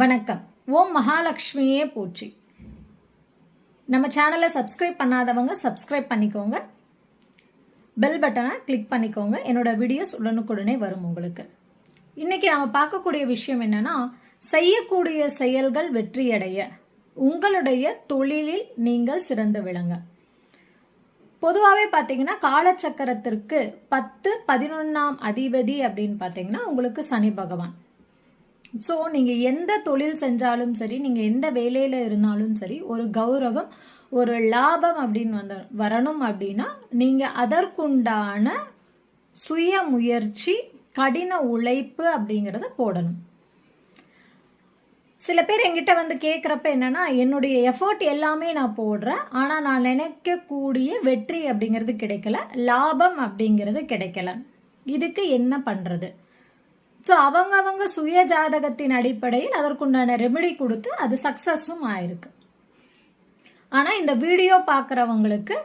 வணக்கம். ஓம் மகாலட்சுமியே போற்றி. நம்ம சேனலை சப்ஸ்கிரைப் பண்ணாதவங்க சப்ஸ்கிரைப் பண்ணிக்கோங்க. பெல் பட்டனை கிளிக் பண்ணிக்கோங்க. என்னோட வீடியோஸ் உடனுக்குடனே வரும் உங்களுக்கு. இன்றைக்கி நம்ம பார்க்கக்கூடிய விஷயம் என்னன்னா செய்யக்கூடிய செயல்கள் வெற்றியடைய. உங்களுடைய தொழிலில் நீங்கள் சிறந்து விளங்க. பொதுவாகவே பார்த்தீங்கன்னா காலச்சக்கரத்திற்கு பத்து பதினொன்றாம் அதிபதி அப்படின்னு பார்த்தீங்கன்னா உங்களுக்கு சனி பகவான். ஸோ நீங்கள் எந்த தொழில் செஞ்சாலும் சரி நீங்கள் எந்த வேலையில் இருந்தாலும் சரி ஒரு கௌரவம் ஒரு லாபம் அப்படின்னு வந்து வரணும் அப்படின்னா நீங்கள் அதற்குண்டான சுய முயற்சி கடின உழைப்பு அப்படிங்கிறத போடணும். சில பேர் என்கிட்ட வந்து கேட்குறப்ப என்னென்னா என்னுடைய எஃபர்ட் எல்லாமே நான் போடுறேன் ஆனால் நான் நினைக்கக்கூடிய வெற்றி அப்படிங்கிறது கிடைக்கல லாபம் அப்படிங்கிறது கிடைக்கல. இதுக்கு என்ன பண்ணுறது ஸோ அவங்கவங்க சுய ஜாதகத்தின் அடிப்படையில் அதற்குண்டான ரெமெடி கொடுத்து அது சக்ஸஸும் ஆயிருக்கு. ஆனால் இந்த வீடியோ பார்க்குறவங்களுக்கு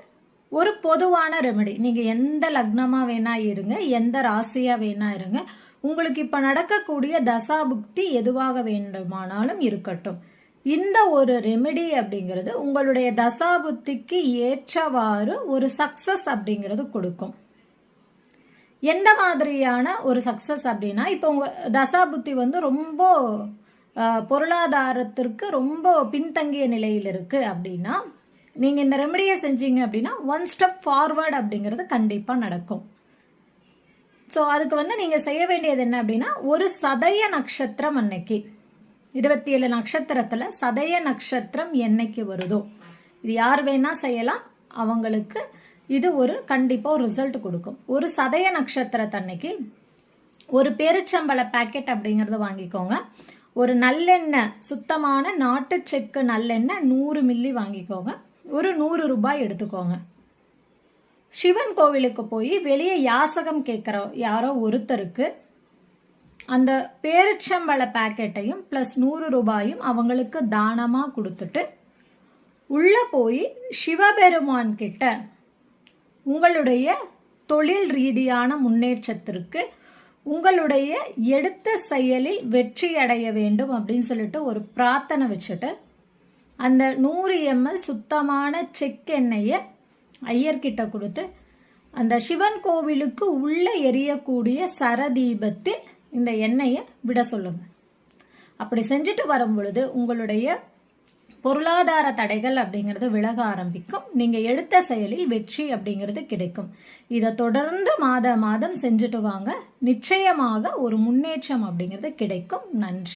ஒரு பொதுவான ரெமெடி நீங்கள் எந்த லக்னமாக வேணா இருங்க எந்த ராசியாக வேணா இருங்க உங்களுக்கு இப்போ நடக்கக்கூடிய தசாபுக்தி எதுவாக வேண்டுமானாலும் இருக்கட்டும். இந்த ஒரு ரெமெடி அப்படிங்கிறது உங்களுடைய தசாபுத்திக்கு ஏற்றவாறு ஒரு சக்சஸ் அப்படிங்கிறது கொடுக்கும். எந்த மாதிரியான ஒரு சக்ஸஸ் அப்படின்னா இப்போ உங்க தசாபுத்தி வந்து ரொம்ப பொருளாதாரத்திற்கு ரொம்ப பின்தங்கிய நிலையில் இருக்கு அப்படின்னா நீங்க இந்த ரெமடியை செஞ்சீங்க அப்படின்னா ஒன் ஸ்டெப் ஃபார்வர்ட் அப்படிங்கிறது கண்டிப்பா நடக்கும். ஸோ அதுக்கு வந்து நீங்க செய்ய வேண்டியது என்ன அப்படின்னா ஒரு சதய நட்சத்திரம் அன்னைக்கு இருபத்தி ஏழு நட்சத்திரத்துல சதய நட்சத்திரம் என்னைக்கு வருதோ இது யார் வேணா செய்யலாம் அவங்களுக்கு இது ஒரு கண்டிப்பாக ஒரு ரிசல்ட் கொடுக்கும். ஒரு சதய நட்சத்திரத்தன்னைக்கு ஒரு பேரிச்சம்பள பேக்கெட் அப்படிங்கிறத வாங்கிக்கோங்க. ஒரு நல்லெண்ணெய் சுத்தமான நாட்டு செக்கு நல்லெண்ணெய் நூறு மில்லி வாங்கிக்கோங்க. ஒரு நூறு ரூபாய் எடுத்துக்கோங்க. சிவன் கோவிலுக்கு போய் வெளியே யாசகம் கேட்குற யாரோ ஒருத்தருக்கு அந்த பேரிச்சம்பள பேக்கெட்டையும் ப்ளஸ் நூறு ரூபாயும் அவங்களுக்கு தானமாக கொடுத்துட்டு உள்ளே போய் சிவபெருமான் கிட்ட உங்களுடைய தொழில் ரீதியான முன்னேற்றத்திற்கு உங்களுடைய எடுத்த செயலில் வெற்றி அடைய வேண்டும் அப்படின்னு சொல்லிட்டு ஒரு பிரார்த்தனை வச்சுட்டு அந்த நூறு எம்எல் சுத்தமான செக் எண்ணெயை ஐயர்கிட்ட கொடுத்து அந்த சிவன் கோவிலுக்கு உள்ள எரியக்கூடிய சரதீபத்தில் இந்த எண்ணெயை விட சொல்லுங்க. அப்படி செஞ்சுட்டு வரும் பொழுது உங்களுடைய பொருளாதார தடைகள் அப்படிங்கிறது விலக ஆரம்பிக்கும். நீங்கள் எடுத்த செயலில் வெற்றி அப்படிங்கிறது கிடைக்கும். இதை தொடர்ந்து மாத மாதம் செஞ்சுட்டு வாங்க. நிச்சயமாக ஒரு முன்னேற்றம் அப்படிங்கிறது கிடைக்கும். நன்றி.